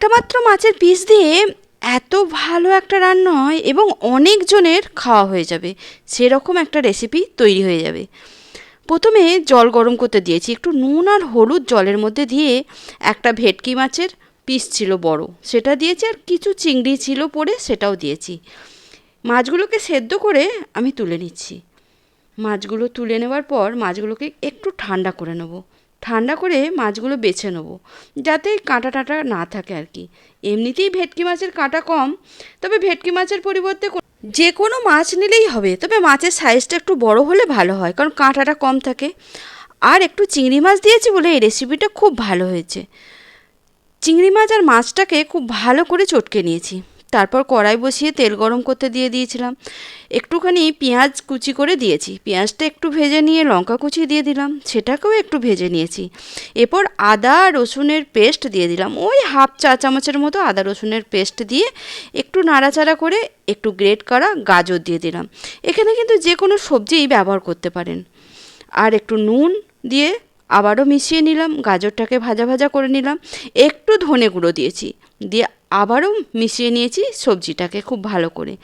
একটা মাত্র মাছের পিস দিয়ে এত ভালো একটা রান্না হয় এবং অনেকজনের খাওয়া হয়ে যাবে, সেরকম একটা রেসিপি তৈরি হয়ে যাবে। প্রথমে জল গরম করতে দিয়েছি, একটু নুন আর হলুদ জলের মধ্যে দিয়ে একটা ভেটকি মাছের পিস ছিল বড়, সেটা দিয়েছি আর কিছু চিংড়ি ছিল পড়ে সেটাও দিয়েছি। মাছগুলোকে সেদ্ধ করে আমি তুলে নিচ্ছি। মাছগুলো তুলে নেওয়ার পর মাছগুলোকে একটু ঠান্ডা করে নেব। ঠান্ডা করে মাছগুলো বেছে নেব, যাতে কাঁটা টাটা না থাকে আর কি। এমনিতেই ভেটকি মাছের কাঁটা কম, তবে ভেটকি মাছের পরিবর্তে যে কোনো মাছ নিলেই হবে, তবে মাছের সাইজটা একটু বড় হলে ভালো হয়, কারণ কাঁটাটা কম থাকে। আর একটু চিংড়ি মাছ দিয়েছি বলে এই রেসিপিটা খুব ভালো হয়েছে। চিংড়ি মাছ আর মাছটাকে খুব ভালো করে চটকে নিয়েছি। তারপর কড়াই বসিয়ে তেল গরম করতে দিয়ে দিয়েছিলাম। একটুখানি পেঁয়াজ কুচি করে দিয়েছি। পেঁয়াজটা একটু ভেজে নিয়ে লঙ্কা কুচি দিয়ে দিলাম। সেটাকেও একটু ভেজে নিয়েছি। এরপর আদা রসুনের পেস্ট দিয়ে দিলাম। ওই হাফ চা চামচের মতো আদা রসুনের পেস্ট দিয়ে একটু নাড়াচাড়া করে একটু গ্রেট করা গাজর দিয়ে দিলাম। এখানে কিন্তু যে কোনো সবজিই ব্যবহার করতে পারেন। আর একটু নুন দিয়ে আবারও মিশিয়ে নিলাম। গাজরটাকে ভাজা ভাজা করে নিলাম। একটু ধনে গুঁড়ো দিয়েছি। দিয়ে আবারও মিশিয়ে নিয়েছি সবজিটাকে খুব ভালো করে।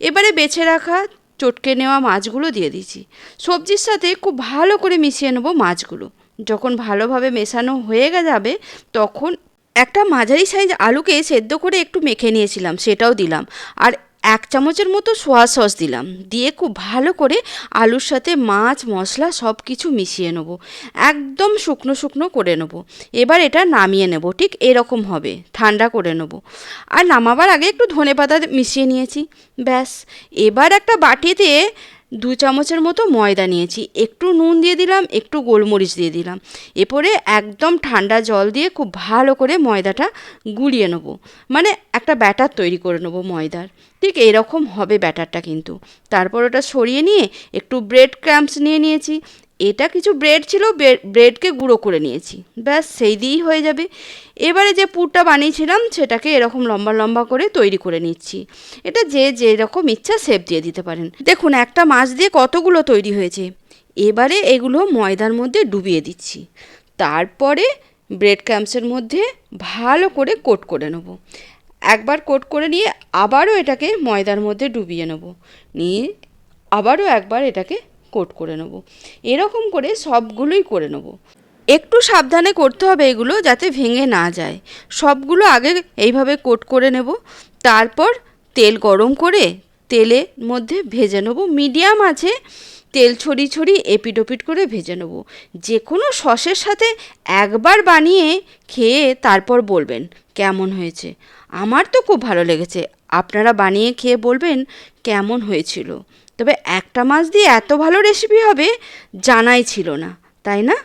এবারে বেছে রাখা চটকে নেওয়া মাছগুলো দিয়ে দিচ্ছি সবজির সাথে খুব ভালো করে মিশিয়ে নেব মাছগুলো। যখন ভালোভাবে মেশানো হয়ে যাবে তখন একটা মাঝারি সাইজ আলুকে সেদ্ধ করে একটু মেখে নিয়েছিলাম, সেটাও দিলাম। আর এক চামচের মতো সোয়া সস দিলাম। দিয়ে খুব ভালো করে আলুর সাথে মাছ, মশলা সব কিছু মিশিয়ে নেব। একদম শুকনো শুকনো করে নেব। এবার এটা নামিয়ে নেব। ঠিক এরকম হবে। ঠান্ডা করে নেব। আর নামাবার আগে একটু ধনে পাতা মিশিয়ে নিয়েছি। ব্যাস। এবার একটা বাটিতে দু চামচের মতো ময়দা নিয়েছি। একটু নুন দিয়ে দিলাম, একটু গোলমরিচ দিয়ে দিলাম। এরপরে একদম ঠান্ডা জল দিয়ে খুব ভালো করে ময়দাটা গুলিয়ে নেব। মানে একটা ব্যাটার তৈরি করে নেব ময়দার। ঠিক এরকম হবে ব্যাটারটা কিন্তু। তারপর ওটা সরিয়ে নিয়ে একটু ব্রেড ক্র্যাম্পস নিয়ে নিয়েছি। এটা কিছু ব্রেড ছিল ব্রেড- ব্রেডকে গুঁড়ো করে নিয়েছি। ব্যাস, সেই দিয়েই হয়ে যাবে। এবারে যে পুরটা বানিয়েছিলাম, সেটাকে এরকম লম্বা লম্বা করে তৈরি করে নিচ্ছি। এটা যে যেরকম ইচ্ছা শেপ দিয়ে দিতে পারেন। দেখুন, একটা মাছ দিয়ে কতগুলো তৈরি হয়েছে। এবারে এগুলো ময়দার মধ্যে ডুবিয়ে দিচ্ছি। তারপরে ব্রেড ক্যাম্পসের মধ্যে ভালো করে কোট করে নেব। একবার কোট করে নিয়ে আবারও এটাকে ময়দার মধ্যে ডুবিয়ে নেব। নিয়ে আবারও একবার এটাকে কোট করে নেব। এরকম করে সবগুলোই করে নেব। একটু সাবধানে করতে হবে এগুলো যাতে ভেঙে না যায়। সবগুলো আগে এইভাবে কোট করে নেব। তারপর তেল গরম করে তেলের মধ্যে ভেজে নেব। মিডিয়াম আছে। তেল ছড়িয়ে ছড়ি এপিট করে ভেজে নেব। যে কোনো সসের সাথে একবার বানিয়ে খেয়ে তারপর বলবেন, কেমন হয়েছে? আমার তো খুব ভালো লেগেছে। আপনারা বানিয়ে খেয়ে বলবেন, কেমন হয়েছিল? তবে একটা মাছ দিয়ে এত ভালো রেসিপি হবে জানাই ছিল না, তাই না?